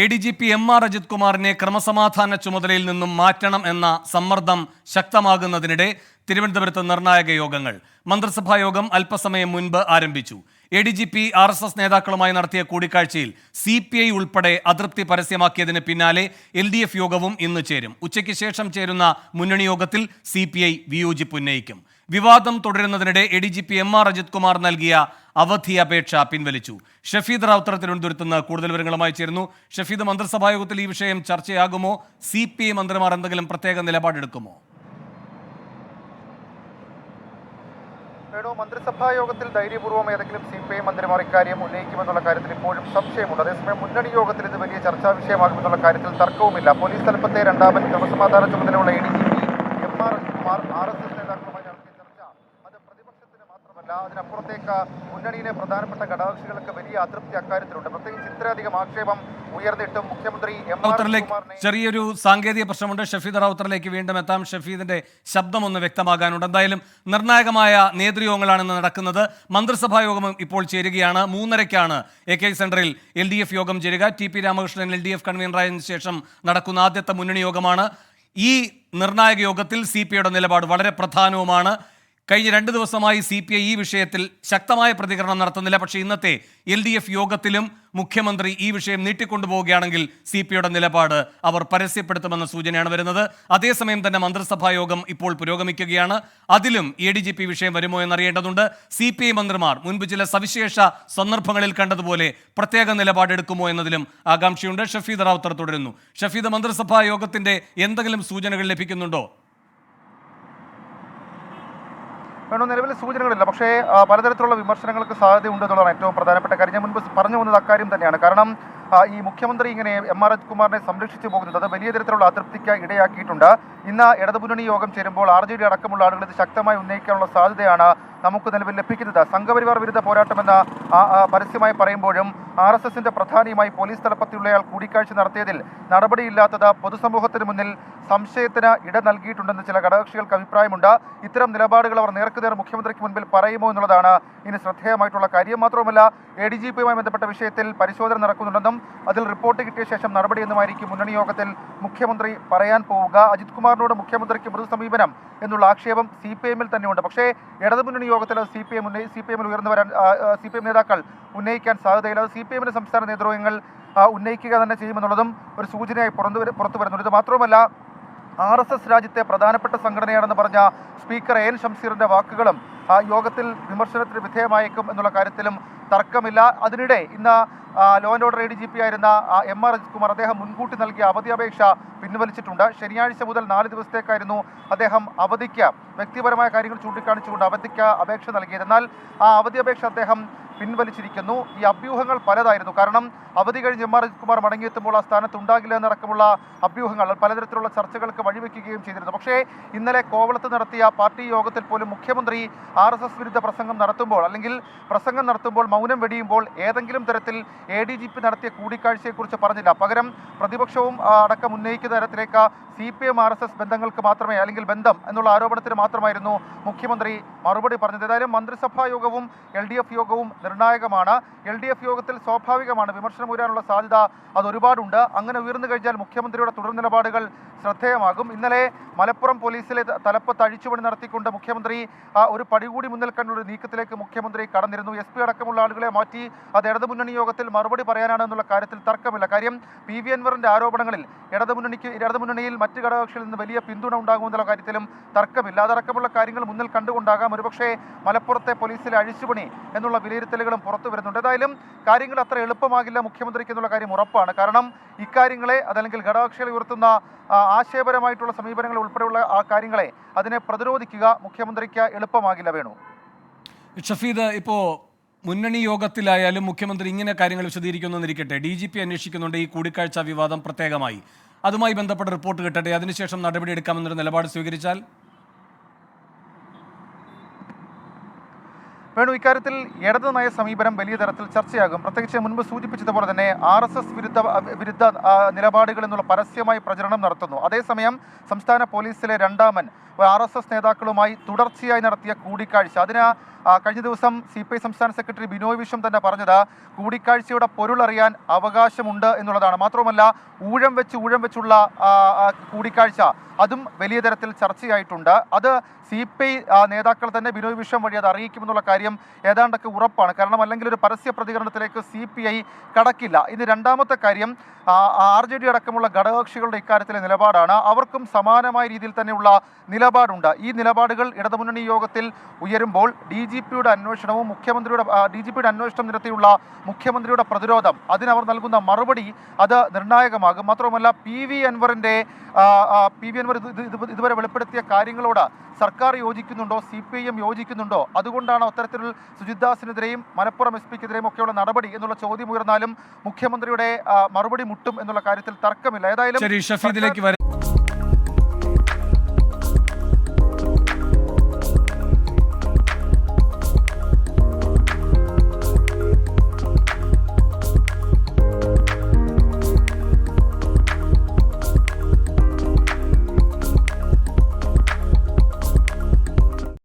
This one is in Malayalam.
A D G P M R Ajith കുമാറിനെ ക്രമസമാധാന ചുമതലയിൽ നിന്നും മാറ്റണം എന്ന സമ്മർദ്ദം ശക്തമാകുന്നതിനിടെ തിരുവനന്തപുരത്ത് നിർണായക യോഗങ്ങൾ. മന്ത്രിസഭാ യോഗം അല്പസമയം മുൻപ് ആരംഭിച്ചു. A D G P R S S നേതാക്കളുമായി നടത്തിയ കൂടിക്കാഴ്ചയിൽ സി പി ഐ ഉൾപ്പെടെ അതൃപ്തി പരസ്യമാക്കിയതിന് പിന്നാലെ എൽ ഡി എഫ് യോഗവും ഇന്ന് ചേരും. ഉച്ചയ്ക്ക് ശേഷം ചേരുന്ന മുന്നണി യോഗത്തിൽ സി പി ഐ വിയോജിപ്പ് ഉന്നയിക്കും. വിവാദം തുടരുന്നതിനിടെ A D G P M R Ajith Kumar നൽകിയ അവധി അപേക്ഷ പിൻവലിച്ചു. ഷഫീദ് റാവുത്തർ തിരുവനന്തപുരത്ത് നിന്ന് കൂടുതൽ വിവരങ്ങളുമായി ചേരുന്നു. ഷഫീദ് മന്ത്രിസഭാ യോഗത്തിൽ ഈ വിഷയം ചർച്ചയാകുമോ? സി പി ഐ മന്ത്രിമാർ എന്തെങ്കിലും പ്രത്യേക നിലപാടെടുക്കുമോ? മന്ത്രിസഭാ യോഗത്തിൽ ധൈര്യപൂർവം ഏതെങ്കിലും സി പി ഐ മന്ത്രിമാർ ഇക്കാര്യം ഉന്നയിക്കുമെന്നുള്ള കാര്യത്തിൽ ഇപ്പോഴും സംശയമുണ്ട്. അതേസമയം മുന്നണി യോഗത്തിൽ ഇത് വലിയ ചർച്ചാ വിഷയമാകുമെന്നുള്ള കാര്യത്തിൽ തർക്കവുമില്ല. പോലീസ് തലപ്പത്തെ രണ്ടാമൻ ക്രമസമാധാന ചുമതലയുള്ള A D G P M R Ajith Kumar R S S നേതാക്കളുമായി നടത്തിയ ചർച്ച അത് പ്രതിപക്ഷത്തിന് മാത്രമല്ല അതിനപ്പുറത്തേക്ക് മുന്നണിയിലെ പ്രധാനപ്പെട്ട ഘടകകക്ഷികൾക്ക് വലിയ അതൃപ്തി അക്കാര്യത്തിലുണ്ട്. പ്രത്യേകിച്ച് ഇത്രയധികം ആക്ഷേപം ഉയർന്നിട്ടും മുഖ്യമന്ത്രി എം ചെറിയൊരു സാങ്കേതിക പ്രശ്നമുണ്ട്. ഷഫീദ് റാവുത്തറിലേക്ക് വീണ്ടും എത്താം. ഷഫീദിന്റെ ശബ്ദം ഒന്ന് വ്യക്തമാകാനുണ്ട്. എന്തായാലും നിർണായകമായ നേതൃയോഗങ്ങളാണ് ഇന്ന് നടക്കുന്നത്. മന്ത്രിസഭാ യോഗം ഇപ്പോൾ ചേരുകയാണ്. മൂന്നരയ്ക്കാണ് എ കെ സെന്ററിൽ എൽ ഡി എഫ് യോഗം ചേരുക. T P Ramakrishnan L D F കൺവീനറായതിനു ശേഷം നടക്കുന്ന ആദ്യത്തെ മുന്നണി യോഗമാണ്. ഈ നിർണായക യോഗത്തിൽ സി പിയുടെ നിലപാട് വളരെ പ്രധാനവുമാണ്. കഴിഞ്ഞ രണ്ട് ദിവസമായി സി പി ഐ ഈ വിഷയത്തിൽ ശക്തമായ പ്രതികരണം നടത്തുന്നില്ല. പക്ഷേ ഇന്നത്തെ എൽ ഡി എഫ് യോഗത്തിലും മുഖ്യമന്ത്രി ഈ വിഷയം നീട്ടിക്കൊണ്ടുപോവുകയാണെങ്കിൽ സി പി ഐയുടെ നിലപാട് അവർ പരസ്യപ്പെടുത്തുമെന്ന സൂചനയാണ് വരുന്നത്. അതേസമയം തന്നെ മന്ത്രിസഭാ യോഗം ഇപ്പോൾ പുരോഗമിക്കുകയാണ്. അതിലും എ ഡി ജി പി വിഷയം വരുമോ എന്നറിയേണ്ടതുണ്ട്. സി പി ഐ മന്ത്രിമാർ മുൻപ് ചില സവിശേഷ സന്ദർഭങ്ങളിൽ കണ്ടതുപോലെ പ്രത്യേക നിലപാടെടുക്കുമോ എന്നതിലും ആകാംക്ഷയുണ്ട്. ഷഫീദ് റാവുത്തർ തുടരുന്നു. ഷഫീദ് മന്ത്രിസഭാ യോഗത്തിന്റെ എന്തെങ്കിലും സൂചനകൾ ലഭിക്കുന്നുണ്ടോ? വേണു നിലവിൽ സൂചനകളില്ല. പക്ഷേ പലതരത്തിലുള്ള വിമർശനങ്ങൾക്ക് സാധ്യതയുണ്ട് എന്നുള്ളതാണ് ഏറ്റവും പ്രധാനപ്പെട്ട കാര്യം. ഞാൻ മുൻപ് പറഞ്ഞു വന്നത് അക്കാര്യം തന്നെയാണ്. കാരണം ഈ മുഖ്യമന്ത്രി ഇങ്ങനെ എം ആർ എച്ച് കുമാറിനെ സംരക്ഷിച്ചു പോകുന്നത് അത് വലിയ തരത്തിലുള്ള അതൃപ്തിക്ക് ഇടയാക്കിയിട്ടുണ്ട്. ഇന്ന് ഇടതുമുന്നണി യോഗം ചേരുമ്പോൾ ആർ ജെ ഡി അടക്കമുള്ള ആളുകൾ ഇത് ശക്തമായി ഉന്നയിക്കാനുള്ള സാധ്യതയാണ് നമുക്ക് നിലവിൽ ലഭിക്കുന്നത്. സംഘപരിവാർ വിരുദ്ധ പോരാട്ടമെന്ന് പരസ്യമായി പറയുമ്പോഴും ആർ എസ് എസിന്റെ പ്രധാനിയുമായി പോലീസ് തലപ്പത്തിലുള്ളയാൾ കൂടിക്കാഴ്ച നടത്തിയതിൽ നടപടിയില്ലാത്തത് പൊതുസമൂഹത്തിന് മുന്നിൽ സംശയത്തിന് ഇട നൽകിയിട്ടുണ്ടെന്ന് ചില ഘടകകക്ഷികൾക്ക് അഭിപ്രായമുണ്ട്. ഇത്തരം നിലപാടുകൾ അവർ നേർക്കുനേർ മുഖ്യമന്ത്രിക്ക് മുൻപിൽ പറയുമോ എന്നുള്ളതാണ് ഇനി ശ്രദ്ധേയമായിട്ടുള്ള കാര്യം. മാത്രവുമല്ല എ ഡി ജി പിയുമായി ബന്ധപ്പെട്ട വിഷയത്തിൽ പരിശോധന നടക്കുന്നുണ്ടെന്നും അതിൽ റിപ്പോർട്ട് കിട്ടിയ ശേഷം നടപടിയെന്നുമായിരിക്കും മുന്നണി യോഗത്തിൽ മുഖ്യമന്ത്രി പറയാൻ പോവുക. അജിത് കുമാറിനോട് മുഖ്യമന്ത്രിക്ക് മൃദു സമീപനം എന്നുള്ള ആക്ഷേപം സി പി എമ്മിൽ തന്നെയുണ്ട്. പക്ഷേ ഇടതുമുന്നണി യോഗത്തിൽ അത് C P M C P എമ്മിൽ ഉയർന്നു വരാൻ സി പി എം നേതാക്കൾ ഉന്നയിക്കാൻ സാധ്യതയില്ല. അത് സി പി എമ്മിന്റെ സംസ്ഥാന നേതൃത്വങ്ങൾ ഉന്നയിക്കുക തന്നെ ചെയ്യുമെന്നുള്ളതും ഒരു സൂചനയായി പുറത്തു പുറത്തു വരുന്നുണ്ട്. ഇത് മാത്രവുമല്ല ആർ എസ് എസ് രാജ്യത്തെ പ്രധാനപ്പെട്ട സംഘടനയാണെന്ന് പറഞ്ഞ സ്പീക്കർ എൻ ഷംസീറിന്റെ വാക്കുകളും യോഗത്തിൽ വിമർശനത്തിന് വിധേയമായേക്കും എന്നുള്ള കാര്യത്തിലും തർക്കമില്ല. അതിനിടെ ഇന്ന് law and order A D G P ആയിരുന്ന എം ആർ കുമാർ അദ്ദേഹം മുൻകൂട്ടി നൽകിയ അവധി അപേക്ഷ പിൻവലിച്ചിട്ടുണ്ട്. ശനിയാഴ്ച മുതൽ നാല് ദിവസത്തേക്കായിരുന്നു അദ്ദേഹം അവധിക്ക് വ്യക്തിപരമായ കാര്യങ്ങൾ ചൂണ്ടിക്കാണിച്ചുകൊണ്ട് അവധിക്ക് അപേക്ഷ നൽകിയത്. എന്നാൽ ആ അവധി അപേക്ഷ അദ്ദേഹം പിൻവലിച്ചിരിക്കുന്നു. ഈ അഭ്യൂഹങ്ങൾ പലതായിരുന്നു. കാരണം അവധി കഴിഞ്ഞ് എം ആർ കുമാർ മടങ്ങിയെത്തുമ്പോൾ ആ സ്ഥാനത്ത് ഉണ്ടാകില്ല എന്നടക്കമുള്ള അഭ്യൂഹങ്ങൾ പലതരത്തിലുള്ള ചർച്ചകൾക്ക് വഴിവെക്കുകയും ചെയ്തിരുന്നു. പക്ഷേ ഇന്നലെ കോവളത്ത് നടത്തിയ പാർട്ടി യോഗത്തിൽ പോലും മുഖ്യമന്ത്രി ആർ വിരുദ്ധ പ്രസംഗം നടത്തുമ്പോൾ അല്ലെങ്കിൽ പ്രസംഗം നടത്തുമ്പോൾ മൗനം വെടിയുമ്പോൾ ഏതെങ്കിലും തരത്തിൽ എ ഡി ജി പി നടത്തിയ കൂടിക്കാഴ്ചയെക്കുറിച്ച് പറഞ്ഞില്ല. പകരം പ്രതിപക്ഷവും അടക്കം ഉന്നയിക്കുന്ന തരത്തിലേക്ക് C P M R S S ബന്ധങ്ങൾക്ക് മാത്രമേ അല്ലെങ്കിൽ ബന്ധം എന്നുള്ള ആരോപണത്തിന് മാത്രമായിരുന്നു മുഖ്യമന്ത്രി മറുപടി പറഞ്ഞത്. ഏതായാലും മന്ത്രിസഭാ യോഗവും എൽ ഡി എഫ് യോഗവും നിർണായകമാണ്. എൽ ഡി എഫ് യോഗത്തിൽ സ്വാഭാവികമാണ് വിമർശനം ഉയരാനുള്ള സാധ്യത അത് ഒരുപാടുണ്ട്. അങ്ങനെ ഉയർന്നു കഴിഞ്ഞാൽ മുഖ്യമന്ത്രിയുടെ തുടർ നിലപാടുകൾ ശ്രദ്ധേയമാകും. ഇന്നലെ മലപ്പുറം പോലീസിലെ തലപ്പത്ത് അഴിച്ചുപണി നടത്തിക്കൊണ്ട് മുഖ്യമന്ത്രി ഒരു പടികൂടി മുന്നിൽ കണ്ടുള്ള നീക്കത്തിലേക്ക് മുഖ്യമന്ത്രി കടന്നിരുന്നു. എസ് പി അടക്കമുള്ള ആളുകളെ മാറ്റി അത് ഇടതുമുന്നണി യോഗത്തിൽ മറുപടി പറയാനാണ് എന്നുള്ള കാര്യത്തിൽ തർക്കമില്ല. കാര്യം പി വി അൻവറിന്റെ ആരോപണങ്ങളിൽ ഇടതുമുന്നണിക്ക് ഇടതുമുന്നണിയിൽ മറ്റ് ഘടകകക്ഷികളിൽ നിന്ന് വലിയ പിന്തുണ ഉണ്ടാകുമെന്നുള്ള കാര്യത്തിലും തർക്കമില്ല. അതടക്കമുള്ള കാര്യങ്ങൾ മുന്നിൽ കണ്ടുകൊണ്ടാകാം. ഒരുപക്ഷേ മലപ്പുറത്തെ പോലീസിലെ അഴിച്ചുപണി എന്നുള്ള വിലയിരുത്തലുകളും പുറത്തു വരുന്നുണ്ട്. ഏതായാലും കാര്യങ്ങൾ അത്ര എളുപ്പമാകില്ല മുഖ്യമന്ത്രിക്ക് എന്നുള്ള കാര്യം ഉറപ്പാണ്. കാരണം ഇക്കാര്യങ്ങളെ അതല്ലെങ്കിൽ ഘടകകക്ഷികൾ ഉയർത്തുന്ന ആശയപരമായിട്ടുള്ള സമീപനങ്ങൾ ഉൾപ്പെടെയുള്ള ആ കാര്യങ്ങളെ അതിനെ പ്രതിരോധിക്കുക മുഖ്യമന്ത്രിക്ക് എളുപ്പമാകില്ല വേണു. ഷഫീദ് ഇപ്പോൾ മുന്നണി യോഗത്തിലായാലും മുഖ്യമന്ത്രി ഇങ്ങനെ കാര്യങ്ങൾ വിശദീകരിക്കുന്നിരിക്കട്ടെ ഡി ജി പി അന്വേഷിക്കുന്നുണ്ട്. ഈ കൂടിക്കാഴ്ച വിവാദം പ്രത്യേകമായി. അതുമായി ബന്ധപ്പെട്ട റിപ്പോർട്ട് കിട്ടട്ടെ. അതിനുശേഷം നടപടിയെടുക്കാമെന്നൊരു നിലപാട് സ്വീകരിച്ചാൽ വേണു ഇക്കാര്യത്തിൽ ഇടതു നയ സമീപനം വലിയ തരത്തിൽ ചർച്ചയാകും. പ്രത്യേകിച്ച് മുൻപ് സൂചിപ്പിച്ചതുപോലെ തന്നെ ആർ എസ് എസ് വിരുദ്ധ വിരുദ്ധ നിലപാടുകൾ എന്നുള്ള പരസ്യമായി പ്രചരണം നടത്തുന്നു. അതേസമയം സംസ്ഥാന പോലീസിലെ രണ്ടാമൻ ആർ എസ് എസ് നേതാക്കളുമായി തുടർച്ചയായി നടത്തിയ കൂടിക്കാഴ്ച. അതിന് കഴിഞ്ഞ ദിവസം സി പി ഐ സംസ്ഥാന സെക്രട്ടറി ബിനോയ് വിശ്വം തന്നെ പറഞ്ഞത് കൂടിക്കാഴ്ചയുടെ പൊരുളറിയാൻ അവകാശമുണ്ട് എന്നുള്ളതാണ്. മാത്രവുമല്ല ഊഴം വെച്ച് ഊഴം വെച്ചുള്ള കൂടിക്കാഴ്ച. അതും വലിയ തരത്തിൽ ചർച്ചയായിട്ടുണ്ട്. അത് സി പി ഐ നേതാക്കൾ തന്നെ ബിനോയ് വിശ്വം വഴി അത് അറിയിക്കുമെന്നുള്ള കാര്യം ഏതാണ്ടൊക്കെ ഉറപ്പാണ്. കാരണം അല്ലെങ്കിൽ ഒരു പരസ്യ പ്രതികരണത്തിലേക്ക് സി പി ഐ കടക്കില്ല. ഇനി രണ്ടാമത്തെ കാര്യം ആർ ജെ ഡി അടക്കമുള്ള ഘടകകക്ഷികളുടെ ഇക്കാര്യത്തിലെ നിലപാടാണ്. അവർക്കും സമാനമായ രീതിയിൽ തന്നെയുള്ള നിലപാടുണ്ട്. ഈ നിലപാടുകൾ ഇടതുമുന്നണി യോഗത്തിൽ ഉയരുമ്പോൾ ഡി ജി പിയുടെ അന്വേഷണവും മുഖ്യമന്ത്രിയുടെ ഡി ജി പിയുടെ അന്വേഷണം നിരത്തിയുള്ള മുഖ്യമന്ത്രിയുടെ പ്രതിരോധം അതിനവർ നൽകുന്ന മറുപടി അത് നിർണായകമാകും. മാത്രമല്ല പി വി അൻവറിന്റെ പി വി അൻവർ ഇത് ഇത് ഇത് ഇതുവരെ വെളിപ്പെടുത്തിയ കാര്യങ്ങളോട് സർക്കാർ യോജിക്കുന്നുണ്ടോ? സി പി ഐ എം യോജിക്കുന്നുണ്ടോ? അതുകൊണ്ടാണ് അത്തരത്തിൽ സുജിത്ദാസിനെതിരെയും മലപ്പുറം എസ് പിക്കെതിരെയും ഒക്കെയുള്ള നടപടി എന്നുള്ള ചോദ്യം ഉയർന്നാലും മുഖ്യമന്ത്രിയുടെ മറുപടി മുട്ടും എന്നുള്ള കാര്യത്തിൽ തർക്കമില്ല. ഏതായാലും